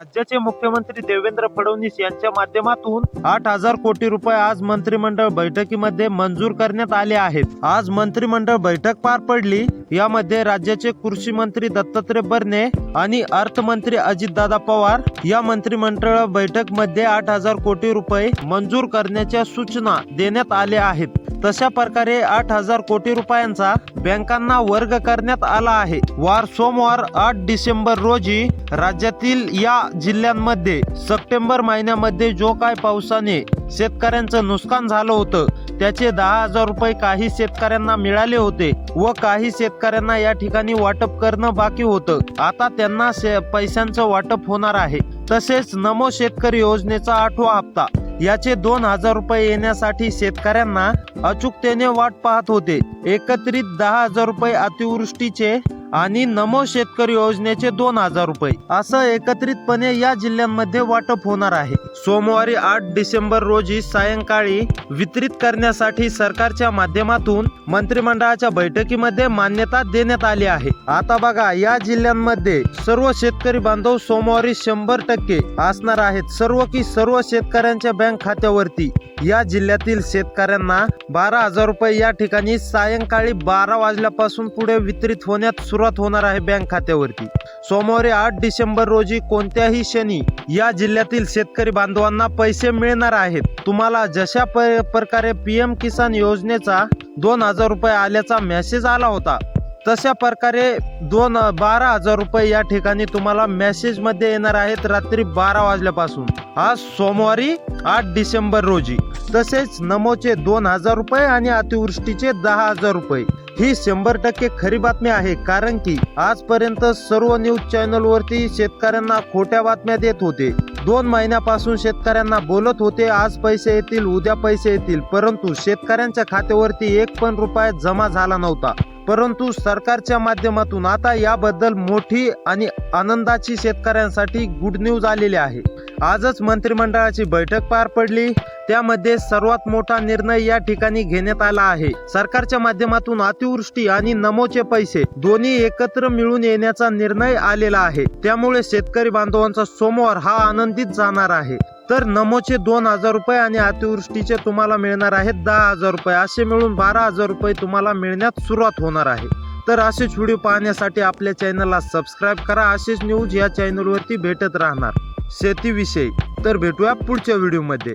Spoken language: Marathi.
राज्याचे मुख्यमंत्री देवेंद्र फडणवीस यांच्या माध्यमातून आठ हजार कोटी रुपये आज मंत्रिमंडळ बैठकीमध्ये मंजूर करण्यात आले आहेत. आज मंत्रिमंडळ बैठक पार पडली. यामध्ये राज्याचे कृषी मंत्री दत्तात्रय बर्ने आणि अर्थमंत्री अजितदादा पवार या मंत्रिमंडळ बैठकमध्ये आठ हजार कोटी रुपये मंजूर करण्याच्या सूचना देण्यात आल्या आहेत. तशा प्रकारे आठ हजार कोटी रुपयांचा बँकांना वर्ग करण्यात आला आहे. वार सोमवार आठ डिसेंबर रोजी राज्यातील या जिल्ह्यांमध्ये सप्टेंबर महिन्यामध्ये जो काय पावसाने शेतकऱ्यांचं नुकसान झालं होतं त्याचे दहा हजार रुपये काही शेतकऱ्यांना मिळाले होते व काही शेतकऱ्यांना या ठिकाणी वाटप करणं बाकी होतं. आता त्यांना शे- पैशांचं वाटप होणार आहे. तसेच नमो शेतकरी योजनेचा आठवा हप्ता याचे दोन हजार रुपये येण्यासाठी शेतकऱ्यांना अचूकतेने वाट पाहत होते. एकत्रित दहा हजार रुपये अतिवृष्टीचे आणि नमो शेतकरी योजनेचे दोन हजार रुपये. असं एकत्रितपणे या जिल्ह्यांमध्ये वाटप होणार आहे. सोमवारी आठ डिसेंबर रोजी सायंकाळी वितरित करण्यासाठी सरकारच्या माध्यमातून मंत्रिमंडळाच्या बैठकीमध्ये मान्यता देण्यात आली आहे. आता बघा या जिल्ह्यांमध्ये सर्व शेतकरी बांधव सोमवारी शंभर टक्के असणार आहेत. सर्व की सर्व शेतकऱ्यांच्या बँक खात्यावरती. या जिल्ह्यातील शेतकऱ्यांना बारा हजार रुपये या ठिकाणी सायंकाळी बारा वाजल्यापासून पुढे वितरित होण्यात सुरुवात होणार आहे बँक खात्यावरती. सोमवारी आठ डिसेंबर रोजी कोणत्याही क्षणी या जिल्ह्यातील शेतकरी बांधवांना पैसे मिळणार आहेत. तुम्हाला जशा प- प्रकारे पीएम किसान योजनेचा दोन हजार रुपये आल्याचा मेसेज आला होता तशा प्रकारे दोन बारा हजार रुपये या ठिकाणी तुम्हाला मेसेजमध्ये येणार आहेत रात्री बारा वाजल्यापासून. आज सोमवारी आठ डिसेंबर रोजी. तसेच नमोचे दोन हजार रुपये आणि अतिवृष्टीचे दहा हजार रुपये. ही शंभर टक्के खरी बातमी आहे कारण की आजपर्यंत सर्व न्यूज चॅनल वरती शेतकऱ्यांना खोट्या बातम्या देत होते. दोन महिन्यापासून शेतकऱ्यांना बोलत होते आज पैसे येतील उद्या पैसे येतील परंतु शेतकऱ्यांच्या खात्यावरती एक पण रुपया जमा झाला नव्हता. परंतु सरकारच्या माध्यमातून आता याबद्दल मोठी आणि आनंदाची शेतकऱ्यांसाठी गुड न्यूज आलेली आहे. आजच मंत्रिमंडळाची बैठक पार पडली. त्यामध्ये सर्वात मोठा निर्णय या ठिकाणी घेण्यात आला आहे. सरकारच्या माध्यमातून अतिवृष्टी आणि नमोचे पैसे दोन्ही एकत्र मिळून येण्याचा निर्णय आलेला आहे. त्यामुळे शेतकरी बांधवांचा सोमवार हा आनंदित जाणार आहे. तर नमोचे दोन हजार रुपये आणि अतिवृष्टीचे तुम्हाला मिळणार आहेत दहा हजार रुपये. असे मिळून बारा हजार रुपये तुम्हाला मिळण्यात सुरुवात होणार आहे. तर असेच व्हिडिओ पाहण्यासाठी आपल्या चॅनलला सबस्क्राईब करा. असेच न्यूज या चॅनलवरती भेटत राहणार. शेतीविषयी. तर भेटूया पुढच्या व्हिडिओमध्ये.